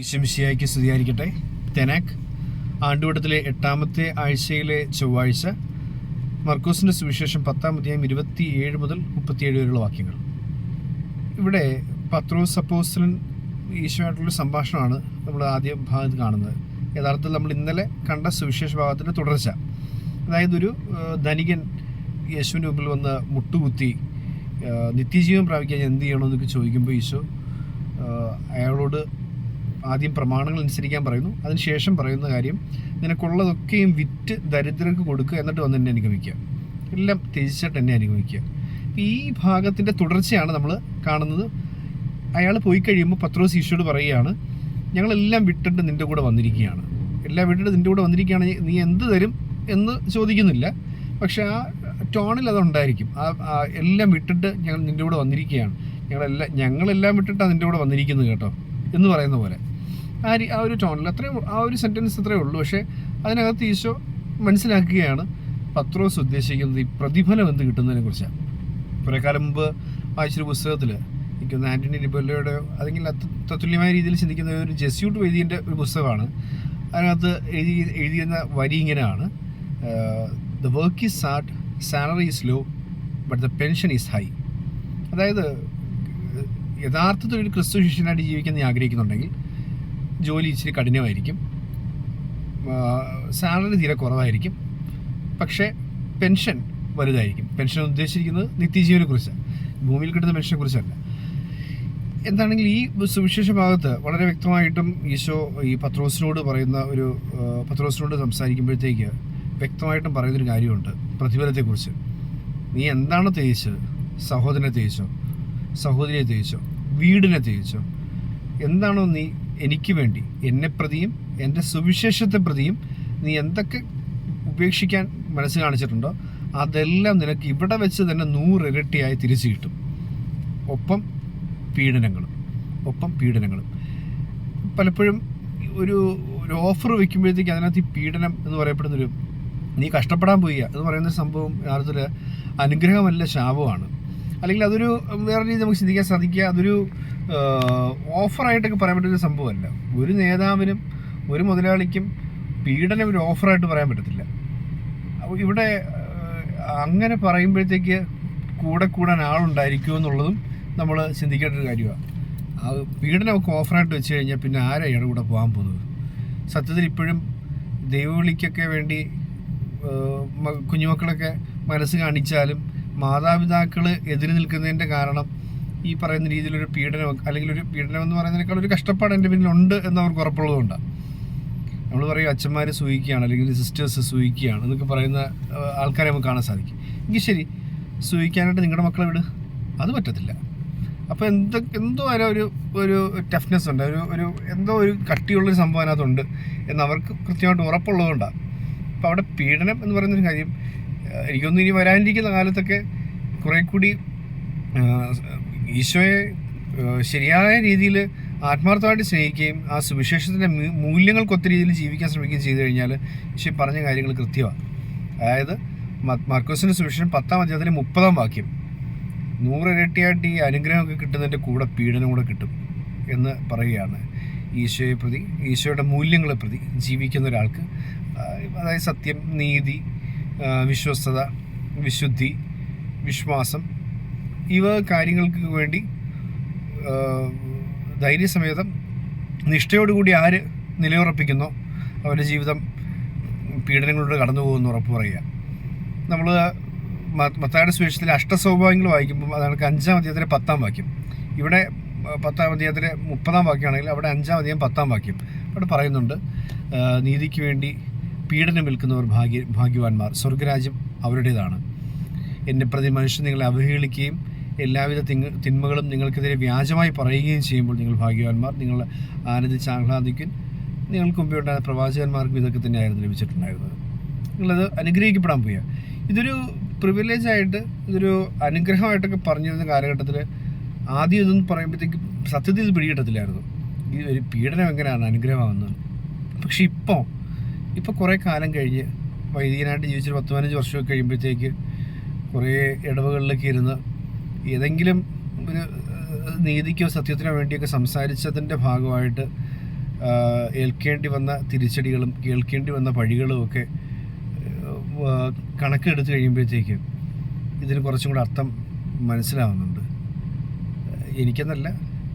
ഈശംശിയായിക്ക് സ്തുതിയായിരിക്കട്ടെ. തെനാക്ക് ആണ്ടുവട്ടത്തിലെ എട്ടാമത്തെ ആഴ്ചയിലെ ചൊവ്വാഴ്ച മർക്കോസിന്റെ സുവിശേഷം പത്താം അധ്യായം ഇരുപത്തി ഏഴ് മുതൽ മുപ്പത്തിയേഴ് വരെയുള്ള വാക്യങ്ങൾ. ഇവിടെ പത്രോസ് അപ്പോസ്റ്റലൻ ഈശോയായിട്ടുള്ള സംഭാഷണമാണ് നമ്മൾ ആദ്യ ഭാഗത്ത് കാണുന്നത്. യഥാർത്ഥത്തിൽ നമ്മൾ ഇന്നലെ കണ്ട സുവിശേഷ ഭാഗത്തിന്റെ തുടർച്ച. അതായത് ഒരു ധനികൻ യേശുവിന്റെ മുമ്പിൽ വന്ന് മുട്ടുകുത്തി നിത്യജീവൻ പ്രാപിക്കാൻ എന്ത് ചെയ്യണമെന്നൊക്കെ ചോദിക്കുമ്പോൾ ഈശോ അയാളോട് ആദ്യം പ്രമാണങ്ങൾ അനുസരിക്കാൻ പറയുന്നു. അതിനുശേഷം പറയുന്ന കാര്യം നിനക്കുള്ളതൊക്കെയും വിറ്റ് ദരിദ്രർക്ക് കൊടുക്കുക എന്നിട്ട് വന്ന് എന്നെ അനുഗമിക്കുക. എല്ലാം ത്യജിച്ചിട്ട് എന്നെ അനുഗമിക്കുക. ഈ ഭാഗത്തിന്റെ തുടർച്ചയാണ് നമ്മൾ കാണുന്നത്. അയാൾ പോയി കഴിയുമ്പോൾ പത്രോസ് ഈശോട് പറയുകയാണ് ഞങ്ങളെല്ലാം വിട്ടിട്ട് നിന്റെ കൂടെ വന്നിരിക്കുകയാണ്. എല്ലാം വിട്ടിട്ട് നിന്റെ കൂടെ വന്നിരിക്കുകയാണ് നീ എന്ത് തരും എന്ന് ചോദിക്കുന്നില്ല. പക്ഷേ ആ ടോണിൽ അതുണ്ടായിരിക്കും. ആ എല്ലാം വിട്ടിട്ട് ഞങ്ങൾ നിന്റെ കൂടെ വന്നിരിക്കുകയാണ്. ഞങ്ങളെല്ലാം ഞങ്ങളെല്ലാം വിട്ടിട്ടാണ് നിന്റെ കൂടെ വന്നിരിക്കുന്നത് കേട്ടോ. എന്ന് പറയുന്ന പോലെ. ആ ആ ഒരു ടോണിൽ അത്രയും ആ ഒരു സെന്റൻസ് അത്രേ ഉള്ളൂ. പക്ഷേ അതിനകത്ത് ഈശോ മനസ്സിലാക്കുകയാണ് പത്രോസ് ഉദ്ദേശിക്കുന്നത് ഈ പ്രതിഫലം എന്ത് കിട്ടുന്നതിനെ കുറിച്ചാണ്. കുറേ കാലം മുമ്പ് വായിച്ചൊരു പുസ്തകത്തിൽ എനിക്കൊന്ന് ആന്റണി ലിബല്ലയുടെ അല്ലെങ്കിൽ തത്തുല്യമായ രീതിയിൽ ചിന്തിക്കുന്ന ഒരു ജെസ്യൂട്ട് വൈദ്യന്റെ ഒരു പുസ്തകമാണ്. അതിനകത്ത് എഴുതി എഴുതിയിരുന്ന വരി ഇങ്ങനെയാണ്. The work is hard salary is low but the pension is high അതായത് യഥാർത്ഥത്തിൽ ഒരു ക്രിസ്തു ശിഷ്യനായിട്ട് ജീവിക്കാൻ നീ ആഗ്രഹിക്കുന്നുണ്ടെങ്കിൽ ജോലി ഇച്ചിരി കഠിനമായിരിക്കും. സാലറി തീരെ കുറവായിരിക്കും. പക്ഷേ പെൻഷൻ വലുതായിരിക്കും. പെൻഷൻ ഉദ്ദേശിക്കുന്നത് നിത്യജീവനെ കുറിച്ച്. ഭൂമിയിൽ കിട്ടുന്ന പെൻഷനെ കുറിച്ചല്ല. എന്താണെങ്കിൽ ഈ സുവിശേഷ ഭാഗത്ത് വളരെ വ്യക്തമായിട്ടും ഈശോ ഈ പത്രോസിനോട് പറയുന്ന ഒരു പത്രോസിനോട് സംസാരിക്കുമ്പോഴത്തേക്ക് വ്യക്തമായിട്ടും പറയുന്നൊരു കാര്യമുണ്ട്. പ്രതിഫലത്തെക്കുറിച്ച്. നീ എന്താണ് തേച്ചത്? സഹോദരനെ തേച്ചോ? സഹോദരിയെ തേച്ചോ? വീടിനെ തേച്ചോ. എന്താണോ നീ എനിക്ക് വേണ്ടി എന്നെ പ്രതിയും എന്റെ സുവിശേഷത്തെ പ്രതിയും നീ എന്തൊക്കെ ഉപേക്ഷിക്കാൻ മനസ്സ് കാണിച്ചിട്ടുണ്ടോ? അതെല്ലാം നിനക്ക് ഇവിടെ വെച്ച് തന്നെ നൂറിരട്ടിയായി തിരിച്ചു കിട്ടും. ഒപ്പം പീഡനങ്ങളും ഒപ്പം പീഡനങ്ങളും. പലപ്പോഴും ഒരു ഒരു ഓഫർ വെക്കുമ്പോഴത്തേക്ക് അതിനകത്ത് ഈ പീഡനം എന്ന് പറയപ്പെടുന്നൊരു നീ കഷ്ടപ്പെടാൻ പോയി എന്ന് പറയുന്ന സംഭവം യാതൊരു അനുഗ്രഹമല്ല ശാപമാണ്. അല്ലെങ്കിൽ അതൊരു വേറെ രീതി നമുക്ക് ചിന്തിക്കാൻ സാധിക്കുക. അതൊരു ഓഫറായിട്ടൊക്കെ പറയാൻ പറ്റുന്ന സംഭവമല്ല. ഒരു നേതാവിനും ഒരു മുതലാളിക്കും പീഡനം ഒരു ഓഫറായിട്ട് പറയാൻ പറ്റത്തില്ല. അപ്പോൾ ഇവിടെ അങ്ങനെ പറയുമ്പോഴത്തേക്ക് കൂടെ കൂടാൻ ആളുണ്ടായിരിക്കുമോ എന്നുള്ളതും നമ്മൾ ചിന്തിക്കേണ്ട ഒരു കാര്യമാണ് ആ പീഡനമൊക്കെ ഓഫറായിട്ട് വെച്ച് കഴിഞ്ഞാൽ പിന്നെ ആരാ ഇയാളുടെ കൂടെ പോകാൻ പോകുന്നത്? സത്യത്തിൽ ഇപ്പോഴും ദൈവവിളിക്കൊക്കെ വേണ്ടി കുഞ്ഞുമക്കളൊക്കെ മനസ്സ് കാണിച്ചാലും മാതാപിതാക്കൾ എതിര് നിൽക്കുന്നതിന്റെ കാരണം ഈ പറയുന്ന രീതിയിലൊരു പീഡനം അല്ലെങ്കിൽ ഒരു പീഡനം എന്ന് പറയുന്നതിനേക്കാൾ ഒരു കഷ്ടപ്പാട് എന്റെ പിന്നിലുണ്ട് എന്ന് അവർക്ക് ഉറപ്പുള്ളതുകൊണ്ടാണ് നമ്മൾ പറയും അച്ഛന്മാർ സൂഹിക്കുകയാണ് അല്ലെങ്കിൽ സിസ്റ്റേഴ്സ് സൂഹിക്കുകയാണ് എന്നൊക്കെ പറയുന്ന ആൾക്കാരെ നമുക്ക് കാണാൻ സാധിക്കും. എങ്കിൽ ശരി സൂഹിക്കാനായിട്ട് നിങ്ങളുടെ മക്കളെ വിട്. അത് പറ്റത്തില്ല. അപ്പോൾ എന്ത് എന്തോ അതിന് ഒരു ഒരു ടഫ്നെസ് ഉണ്ട്. ഒരു ഒരു എന്തോ ഒരു കട്ടിയുള്ളൊരു സംഭവം അതിനകത്തുണ്ട് എന്ന് അവർക്ക് കൃത്യമായിട്ട് ഉറപ്പുള്ളതുകൊണ്ടാണ് അപ്പോൾ അവിടെ പീഡനം എന്ന് പറയുന്നൊരു കാര്യം എനിക്കൊന്നും ഇനി വരാനിരിക്കുന്ന കാലത്തൊക്കെ കുറേ കൂടി ഈശോയെ ശരിയായ രീതിയിൽ ആത്മാർത്ഥമായിട്ട് സ്നേഹിക്കുകയും ആ സുവിശേഷത്തിന്റെ മൂല്യങ്ങൾക്കൊത്ത രീതിയിൽ ജീവിക്കാൻ ശ്രമിക്കുകയും ചെയ്തു കഴിഞ്ഞാൽ ഈശോ പറഞ്ഞ കാര്യങ്ങൾ കൃത്യമാണ്. അതായത് മർക്കോസിന്റെ സുവിശേഷം പത്താം അധ്യായത്തിലെ മുപ്പതാം വാക്യം നൂറിരട്ടിയായിട്ട് ഈ അനുഗ്രഹമൊക്കെ കിട്ടുന്നതിന്റെ കൂടെ പീഡനം കൂടെ കിട്ടും എന്ന് പറയുകയാണ് ഈശോയെ പ്രതി ഈശോയുടെ മൂല്യങ്ങളെ പ്രതി ജീവിക്കുന്ന ഒരാൾക്ക് അതായത് സത്യം നീതി വിശ്വസ്തത വിശുദ്ധി വിശ്വാസം ഇവ കാര്യങ്ങൾക്ക് വേണ്ടി ധൈര്യസമേതം നിഷ്ഠയോടുകൂടി ആര് നിലയുറപ്പിക്കുന്നു അവരുടെ ജീവിതം പീഡനങ്ങളിലൂടെ കടന്നു പോകുമെന്ന് ഉറപ്പ് പറയുക. നമ്മൾ മത്തായുടെ സുവിശേഷത്തിൽ അഷ്ടസൗഭാഗ്യങ്ങൾ വായിക്കുമ്പോൾ അതാണ് അഞ്ചാം അധ്യായത്തിലെ പത്താം വാക്യം. ഇവിടെ പത്താം അധ്യായത്തിലെ മുപ്പതാം വാക്യമാണെങ്കിൽ അവിടെ അഞ്ചാം അധ്യായം പത്താം വാക്യം. അവിടെ പറയുന്നുണ്ട് നീതിക്ക് വേണ്ടി പീഡനം വിൽക്കുന്നവർ ഭാഗ്യ ഭാഗ്യവാന്മാർ. സ്വർഗരാജ്യം അവരുടേതാണ്. എന്നെ പ്രതി മനുഷ്യൻ നിങ്ങളെ അവഹേളിക്കുകയും എല്ലാവിധ തിങ് തിന്മകളും നിങ്ങൾക്കെതിരെ വ്യാജമായി പറയുകയും ചെയ്യുമ്പോൾ നിങ്ങൾ ഭാഗ്യവാന്മാർ. നിങ്ങൾ ആനന്ദിച്ച് ആഹ്ലാദിക്കും നിങ്ങൾക്ക് മുമ്പേ ഉണ്ടായ പ്രവാചകന്മാർക്കും ഇതൊക്കെ തന്നെയായിരുന്നു ലഭിച്ചിട്ടുണ്ടായിരുന്നത്. നിങ്ങളത് അനുഗ്രഹിക്കപ്പെടാൻ പോയ ഇതൊരു പ്രിവിലേജ് ആയിട്ട് ഇതൊരു അനുഗ്രഹമായിട്ടൊക്കെ പറഞ്ഞിരുന്ന കാലഘട്ടത്തിൽ ആദ്യം ഇതൊന്നും പറയുമ്പോഴത്തേക്ക് സത്യത്തിൽ പിടികിട്ടത്തില്ലായിരുന്നു. ഈ ഒരു പീഡനം എങ്ങനെയാണ് അനുഗ്രഹമാകുന്നത് പക്ഷെ ഇപ്പോൾ ഇപ്പോൾ കുറേ കാലം കഴിഞ്ഞ് വൈദികനായിട്ട് ജീവിച്ചൊരു പത്ത് പതിനഞ്ച് വർഷമൊക്കെ കഴിയുമ്പോഴത്തേക്ക് കുറേ ഇടവുകളിലൊക്കെ ഇരുന്ന് ഏതെങ്കിലും ഒരു നീതിക്കോ സത്യത്തിനോ വേണ്ടിയൊക്കെ സംസാരിച്ചതിന്റെ ഭാഗമായിട്ട് ഏൽക്കേണ്ടി വന്ന തിരിച്ചടികളും കേൾക്കേണ്ടി വന്ന പഴികളും ഒക്കെ കണക്കെടുത്ത് കഴിയുമ്പോഴത്തേക്ക് ഇതിന് കുറച്ചും കൂടെ അർത്ഥം മനസ്സിലാവുന്നുണ്ട്. എനിക്കെന്നല്ല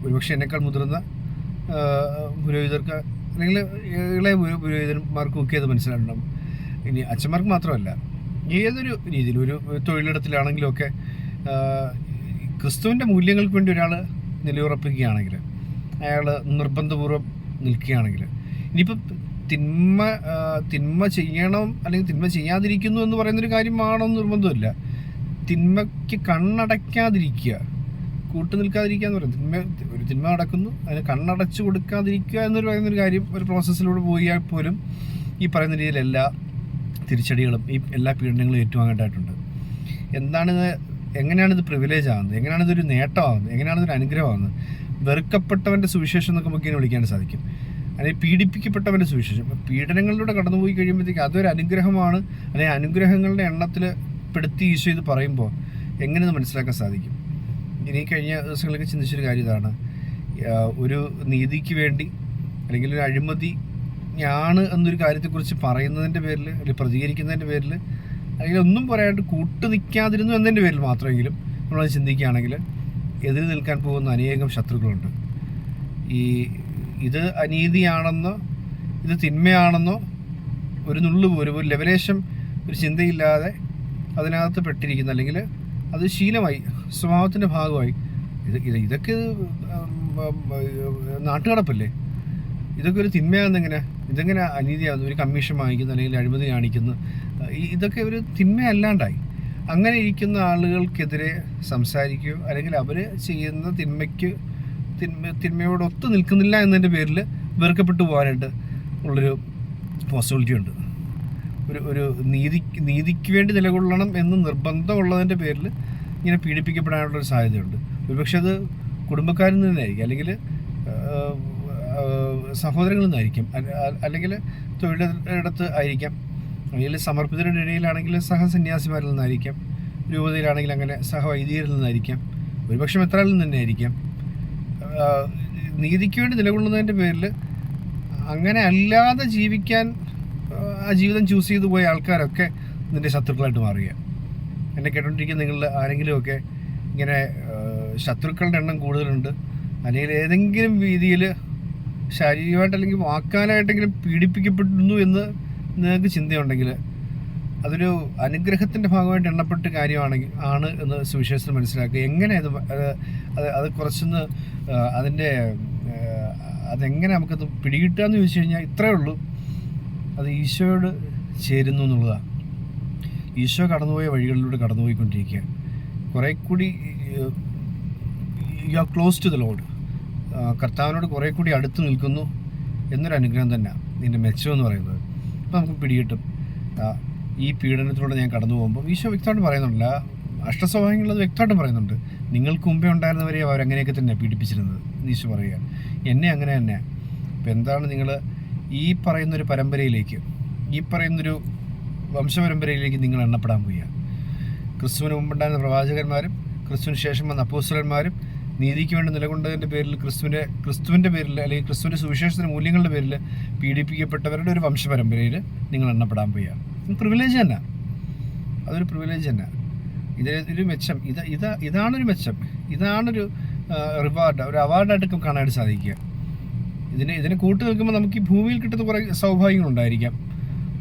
ഒരുപക്ഷെ എന്നെക്കാൾ മുതിർന്ന പുരോഹിതർക്ക് അല്ലെങ്കിൽ ഇളയ പുരോ- പുരോഹിതന്മാർക്കും ഒക്കെ അത് മനസ്സിലാക്കണം ഇനി അച്ഛന്മാർക്ക് മാത്രമല്ല ഏതൊരു രീതിയിൽ ഒരു തൊഴിലിടത്തിലാണെങ്കിലും ഒക്കെ ക്രിസ്തുവിന്റെ മൂല്യങ്ങൾക്ക് വേണ്ടി ഒരാൾ നിലയുറപ്പിക്കുകയാണെങ്കിൽ അയാൾ നിർബന്ധപൂർവം നിൽക്കുകയാണെങ്കിൽ ഇനിയിപ്പം തിന്മ തിന്മ ചെയ്യണം അല്ലെങ്കിൽ തിന്മ ചെയ്യാതിരിക്കുന്നു എന്ന് പറയുന്നൊരു കാര്യമാണോ നിർബന്ധമില്ല. തിന്മയ്ക്ക് കണ്ണടയ്ക്കാതിരിക്കുക കൂട്ടു നിൽക്കാതിരിക്കുക എന്ന് പറയുന്നത്. തിന്മ തിന്മ നടക്കുന്നു. അതിന് കണ്ണടച്ചു കൊടുക്കാതിരിക്കുക എന്നൊരു പറയുന്നൊരു കാര്യം ഒരു പ്രോസസ്സിലൂടെ പോയാൽ പോലും ഈ പറയുന്ന രീതിയിൽ എല്ലാ തിരിച്ചടികളും ഈ എല്ലാ പീഡനങ്ങളും ഏറ്റുവാങ്ങേണ്ടതായിട്ടുണ്ട്. എന്താണിത് എങ്ങനെയാണിത് പ്രിവിലേജ് ആകുന്നത് എങ്ങനെയാണിതൊരു നേട്ടമാകുന്നത് എങ്ങനെയാണിതൊരു അനുഗ്രഹമാകുന്നത് വെറുക്കപ്പെട്ടവന്റെ സുവിശേഷം എന്നൊക്കെ നമുക്ക് ഇതിനെ വിളിക്കാൻ സാധിക്കും. അല്ലെങ്കിൽ പീഡിപ്പിക്കപ്പെട്ടവന്റെ സുവിശേഷം. പീഡനങ്ങളിലൂടെ കടന്നുപോയി കഴിയുമ്പോഴത്തേക്ക് അതൊരു അനുഗ്രഹമാണ്. അല്ലെങ്കിൽ അനുഗ്രഹങ്ങളുടെ എണ്ണത്തിൽ പെടുത്തി ഈശോ ഇത് പറയുമ്പോൾ എങ്ങനെ മനസ്സിലാക്കാൻ സാധിക്കും? ഇനി കഴിഞ്ഞ ദിവസങ്ങളൊക്കെ ചിന്തിച്ചൊരു കാര്യം ഇതാണ്. ഒരു നീതിക്ക് വേണ്ടി അല്ലെങ്കിൽ ഒരു അഴിമതി ആണ് എന്നൊരു കാര്യത്തെക്കുറിച്ച് പറയുന്നതിന്റെ പേരിൽ അല്ലെങ്കിൽ പ്രതികരിക്കുന്നതിന്റെ പേരിൽ അല്ലെങ്കിൽ ഒന്നും പറയാണ്ട് കൂട്ടു നിൽക്കാതിരുന്നു എന്നതിന്റെ പേരിൽ മാത്രമെങ്കിലും നമ്മളത് ചിന്തിക്കുകയാണെങ്കിൽ എതിര് നിൽക്കാൻ പോകുന്ന അനേകം ശത്രുക്കളുണ്ട്. ഈ ഇത് അനീതിയാണെന്നോ ഇത് തിന്മയാണെന്നോ ഒരു നുള്ളു പോലും ഒരു ലെവലേശം ഒരു ചിന്തയില്ലാതെ അതിനകത്ത് പെട്ടിരിക്കുന്ന അല്ലെങ്കിൽ അത് ശീലമായി സ്വഭാവത്തിന്റെ ഭാഗമായി ഇത് ഇത് ഇതൊക്കെ നാട്ടുകടപ്പല്ലേ? ഇതൊക്കെ ഒരു തിന്മയാണെന്നെങ്ങനെ ഇതെങ്ങനെ അനീതിയാകുന്നു ഒരു കമ്മീഷൻ വാങ്ങിക്കുന്നു അല്ലെങ്കിൽ അഴിമതി കാണിക്കുന്നു? ഇതൊക്കെ ഒരു തിന്മയല്ലാണ്ടായി. അങ്ങനെ ഇരിക്കുന്ന ആളുകൾക്കെതിരെ സംസാരിക്കുകയോ അല്ലെങ്കിൽ അവർ ചെയ്യുന്ന തിന്മയ്ക്ക് തിന്മ തിന്മയോടൊത്ത് നിൽക്കുന്നില്ല എന്നതിന്റെ പേരിൽ വെറുക്കപ്പെട്ടു പോകാനായിട്ട് ഉള്ളൊരു പോസിബിലിറ്റി ഉണ്ട്. ഒരു ഒരു നീതി നീതിക്ക് വേണ്ടി നിലകൊള്ളണം എന്ന് നിർബന്ധമുള്ളതിന്റെ പേരിൽ ഇങ്ങനെ പീഡിപ്പിക്കപ്പെടാനുള്ള ഒരു സാധ്യതയുണ്ട്. ഒരുപക്ഷെ അത് കുടുംബക്കാരിൽ നിന്നായിരിക്കും. അല്ലെങ്കിൽ സഹോദരങ്ങളിൽ നിന്നായിരിക്കും. അല്ലെങ്കിൽ തൊഴിലിടത്ത് ആയിരിക്കാം. അല്ലെങ്കിൽ സമർപ്പിതരുടെ ഇടയിലാണെങ്കിൽ സഹസന്യാസിമാരിൽ നിന്നായിരിക്കാം. രൂപതയിലാണെങ്കിൽ അങ്ങനെ സഹവൈദികരിൽ നിന്നായിരിക്കാം. ഒരുപക്ഷെ എത്രയിൽ നിന്ന് തന്നെ നീതിക്ക് വേണ്ടി നിലകൊള്ളുന്നതിന്റെ പേരിൽ അങ്ങനെ അല്ലാതെ ജീവിക്കാൻ ആ, ജീവിതം ചൂസ് ചെയ്തു പോയ ആൾക്കാരൊക്കെ നിന്റെ ശത്രുക്കളായിട്ട് മാറുക എന്നെ കേട്ടോണ്ടിരിക്കുന്ന നിങ്ങളിൽ ആരെങ്കിലുമൊക്കെ ഇങ്ങനെ ശത്രുക്കളുടെ എണ്ണം കൂടുതലുണ്ട്. അല്ലെങ്കിൽ ഏതെങ്കിലും രീതിയിൽ ശാരീരികമായിട്ട് അല്ലെങ്കിൽ വാക്കാനായിട്ടെങ്കിലും പീഡിപ്പിക്കപ്പെടുന്നു എന്ന് നിങ്ങൾക്ക് ചിന്തയുണ്ടെങ്കിൽ അതൊരു അനുഗ്രഹത്തിന്റെ ഭാഗമായിട്ട് എണ്ണപ്പെട്ട കാര്യമാണെങ്കിൽ ആണ് എന്ന് സുവിശേഷത്തിൽ മനസ്സിലാക്കുക. എങ്ങനെ അത് അത് കുറച്ചൊന്ന് അതിന്റെ അതെങ്ങനെ നമുക്കത് പിടികിട്ടുക എന്ന് ചോദിച്ചു കഴിഞ്ഞാൽ ഇത്രയേ ഉള്ളൂ. അത് ഈശോയോട് ചേരുന്നു എന്നുള്ളതാണ്. ഈശോ കടന്നുപോയ വഴികളിലൂടെ കടന്നുപോയിക്കൊണ്ടിരിക്കുക കുറേ കൂടി you are close to the lord കർത്താവിനോട് കുറേ കൂടി അടുത്ത് നിൽക്കുന്നു എന്നൊരു അനുഗ്രഹം തന്നെ ഇതിന്റെ മെച്ചം എന്ന് പറയുന്നത്. അപ്പം നമുക്ക് പിടികിട്ടും. ഈ പീഡനത്തിലൂടെ ഞാൻ കടന്നു പോകുമ്പോൾ ഈശോ വ്യക്തമായിട്ട് പറയുന്നുണ്ടല്ല അഷ്ടസ്വഭാവങ്ങളത് വ്യക്തമായിട്ടും പറയുന്നുണ്ട്. നിങ്ങൾക്ക് മുമ്പേ ഉണ്ടായിരുന്നവരെ അവരങ്ങനെയൊക്കെ തന്നെ പീഡിപ്പിച്ചിരുന്നത് ഈശോ പറയുക എന്നെ അങ്ങനെ തന്നെ. അപ്പോൾ എന്താണ് നിങ്ങൾ ഈ പറയുന്നൊരു പരമ്പരയിലേക്ക് ഈ പറയുന്നൊരു വംശപരമ്പരയിലേക്ക് നിങ്ങൾ എണ്ണപ്പെടാൻ പോവുക ക്രിസ്തുവിന് മുമ്പുണ്ടായിരുന്ന പ്രവാചകന്മാരും ക്രിസ്തുവിന് ശേഷം വന്ന അപ്പോസ്റ്റലന്മാരും നീതിക്ക് വേണ്ടി നിലകൊണ്ടതിന്റെ പേരിൽ ക്രിസ്തുവിന്റെ ക്രിസ്തുവിന്റെ പേരിൽ അല്ലെങ്കിൽ ക്രിസ്തുവിന്റെ സുവിശേഷത്തിന്റെ മൂല്യങ്ങളുടെ പേരിൽ പീഡിപ്പിക്കപ്പെട്ടവരുടെ ഒരു വംശപരമ്പരയിൽ നിങ്ങൾ എണ്ണപ്പെടാൻ പോവുക പ്രിവിലേജ് തന്നെ. അതൊരു പ്രിവിലേജ് തന്നെ. ഇത് ഒരു മെച്ചം. ഇത് ഇത് ഇതാണൊരു മെച്ചം. ഇതാണൊരു റിവാർഡ് ഒരു അവാർഡായിട്ട് കാണാനായിട്ട് സാധിക്കുക. ഇതിന് ഇതിനെ കൂട്ടി നിൽക്കുമ്പോൾ നമുക്ക് ഈ ഭൂമിയിൽ കിട്ടുന്ന കുറേ സൗഭാഗ്യങ്ങളുണ്ടായിരിക്കാം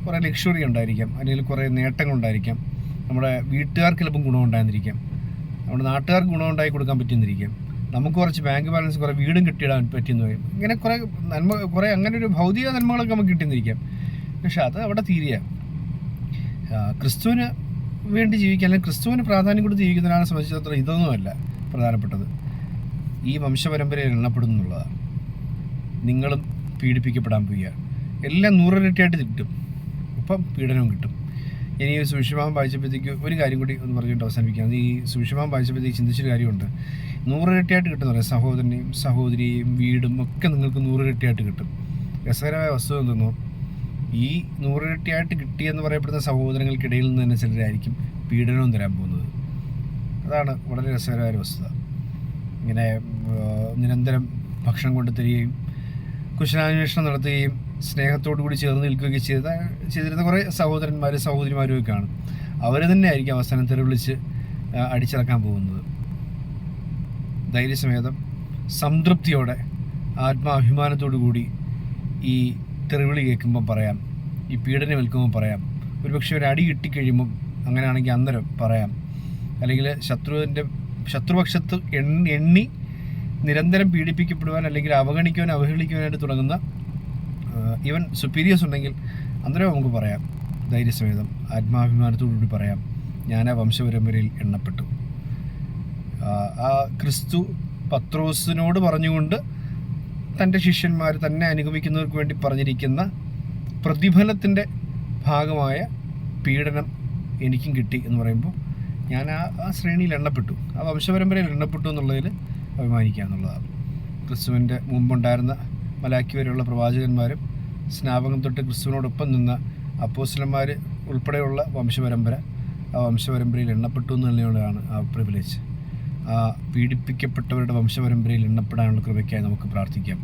കുറേ ലക്ഷറി ഉണ്ടായിരിക്കാം. അല്ലെങ്കിൽ കുറേ നേട്ടങ്ങളുണ്ടായിരിക്കാം നമ്മുടെ വീട്ടുകാർക്ക് ചിലപ്പം ഗുണമുണ്ടായിരിക്കാം നമ്മുടെ നാട്ടുകാർക്ക് ഗുണമുണ്ടായി കൊടുക്കാൻ പറ്റുന്നിരിക്കാം. നമുക്ക് കുറച്ച് ബാങ്ക് ബാലൻസ് കുറേ വീടും കെട്ടിയിടാൻ പറ്റിയെന്ന് പറയും ഇങ്ങനെ കുറേ നന്മ കുറേ അങ്ങനെ ഒരു ഭൗതിക നന്മകളൊക്കെ നമുക്ക് കിട്ടിയെന്നിരിക്കാം. പക്ഷെ അത് അവിടെ തീരുക ക്രിസ്തുവിന് വേണ്ടി ജീവിക്കാൻ അല്ലെങ്കിൽ ക്രിസ്തുവിന് പ്രാധാന്യം കൊടുത്ത് ജീവിക്കുന്നതിനാണ് സംബന്ധിച്ചിടത്തോളം ഇതൊന്നുമല്ല പ്രധാനപ്പെട്ടത്. ഈ വംശപരമ്പരയിൽ എണ്ണപ്പെടും എന്നുള്ളതാണ്. നിങ്ങളും പീഡിപ്പിക്കപ്പെടാൻ പോവുക എല്ലാം നൂറിരട്ടിയായിട്ട് കിട്ടും. ഒപ്പം പീഡനവും കിട്ടും. ഇനി സുഷിമാം വായിച്ചപ്പോഴത്തേക്ക് ഒരു കാര്യം കൂടി ഒന്ന് പറഞ്ഞിട്ട് അവസാനിപ്പിക്കാം. ഈ സുഷിമാം വായിച്ചപ്പോഴത്തേക്ക് ചിന്തിച്ചൊരു കാര്യമുണ്ട്. നൂറിരട്ടിയായിട്ട് കിട്ടുന്ന അല്ലേ സഹോദരനെയും സഹോദരിയും വീടും ഒക്കെ നിങ്ങൾക്ക് നൂറിരട്ടിയായിട്ട് കിട്ടും. രസകരമായ വസ്തു എന്തെന്നോ ഈ നൂറിരട്ടിയായിട്ട് കിട്ടിയെന്ന് പറയപ്പെടുന്ന സഹോദരങ്ങൾക്കിടയിൽ നിന്ന് തന്നെ ചിലരായിരിക്കും പീഡനവും തരാൻ പോകുന്നത്. അതാണ് വളരെ രസകരമായ വസ്തുത. ഇങ്ങനെ നിരന്തരം ഭക്ഷണം കൊണ്ടുതരികയും കുശലാന്വേഷണം നടത്തുകയും സ്നേഹത്തോടു കൂടി ചേർന്ന് നിൽക്കുകയൊക്കെ ചെയ്ത ചെയ്തിരുന്ന കുറേ സഹോദരന്മാരും സഹോദരിമാരും ഒക്കെ ആണ് അവർ തന്നെ ആയിരിക്കും അവസാനം തെറിവിളിച്ച് അടിച്ചിറക്കാൻ പോകുന്നത്. ധൈര്യസമേതം സംതൃപ്തിയോടെ ആത്മാഭിമാനത്തോടു കൂടി ഈ തെറിവിളി കേൾക്കുമ്പം പറയാം ഈ പീഡനം ഏൽക്കുമ്പോൾ പറയാം ഒരുപക്ഷെ ഒരു അടി കിട്ടിക്കഴിയുമ്പം അങ്ങനെയാണെങ്കിൽ അന്നേരം പറയാം. അല്ലെങ്കിൽ ശത്രുവിന്റെ ശത്രുപക്ഷത്ത് എണ്ണി നിരന്തരം പീഡിപ്പിക്കപ്പെടുവാൻ അല്ലെങ്കിൽ അവഗണിക്കുവാൻ അവഹേളിക്കുവാനായിട്ട് തുടങ്ങുന്ന ഈവൻ സുപ്പീരിയേഴ്സ് ഉണ്ടെങ്കിൽ അന്നേരം നമുക്ക് പറയാം. ധൈര്യസമേതം ആത്മാഭിമാനത്തോടുകൂടി പറയാം. ഞാൻ ആ വംശപരമ്പരയിൽ എണ്ണപ്പെട്ടു. ആ, ക്രിസ്തു പത്രോസിനോട് പറഞ്ഞുകൊണ്ട് തന്റെ ശിഷ്യന്മാർ തന്നെ അനുഗമിക്കുന്നവർക്ക് വേണ്ടി പറഞ്ഞിരിക്കുന്ന പ്രതിഫലത്തിന്റെ ഭാഗമായ പീഡനം എനിക്കും കിട്ടി എന്ന് പറയുമ്പോൾ ഞാൻ ആ ആ ശ്രേണിയിൽ എണ്ണപ്പെട്ടു. ആ വംശപരമ്പരയിൽ എണ്ണപ്പെട്ടു എന്നുള്ളതിൽ അഭിമാനിക്കുക എന്നുള്ളതാണ്. ക്രിസ്തുവിന്റെ മുമ്പുണ്ടായിരുന്ന മലാക്കി വരെയുള്ള പ്രവാചകന്മാരും സ്നാപകം തൊട്ട് ക്രിസ്തുവിനോടൊപ്പം നിന്ന അപ്പോസ്റ്റലന്മാർ ഉൾപ്പെടെയുള്ള വംശപരമ്പര ആ വംശപരമ്പരയിൽ എണ്ണപ്പെട്ടു എന്നുള്ളതാണ് ആ പ്രിവിലേജ് ആ പീഡിപ്പിക്കപ്പെട്ടവരുടെ വംശപരമ്പരയിൽ എണ്ണപ്പെടാനുള്ള കൃപയ്ക്കായി നമുക്ക് പ്രാർത്ഥിക്കാം.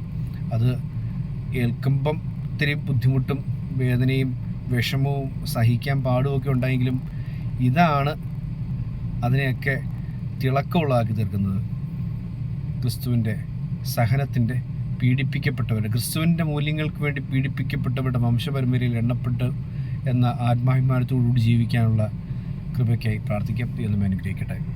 അത് ഏൽക്കുമ്പം ഇത്തിരി ബുദ്ധിമുട്ടും വേദനയും വിഷമവും സഹിക്കാൻ പാടുമൊക്കെ ഉണ്ടായെങ്കിലും ഇതാണ് അതിനെയൊക്കെ തിളക്കമുള്ളതാക്കി തീർക്കുന്നത്. ക്രിസ്തുവിന്റെ സഹനത്തിന്റെ പീഡിപ്പിക്കപ്പെട്ടവരുടെ ക്രിസ്തുവിന്റെ മൂല്യങ്ങൾക്ക് വേണ്ടി പീഡിപ്പിക്കപ്പെട്ടവരുടെ വംശപരമ്പരയിൽ എണ്ണപ്പെട്ട് എന്ന ആത്മാഭിമാനത്തോടുകൂടി ജീവിക്കാനുള്ള കൃപയ്ക്കായി പ്രാർത്ഥിക്കാം. എന്നും അനുഗ്രഹിക്കട്ടെ.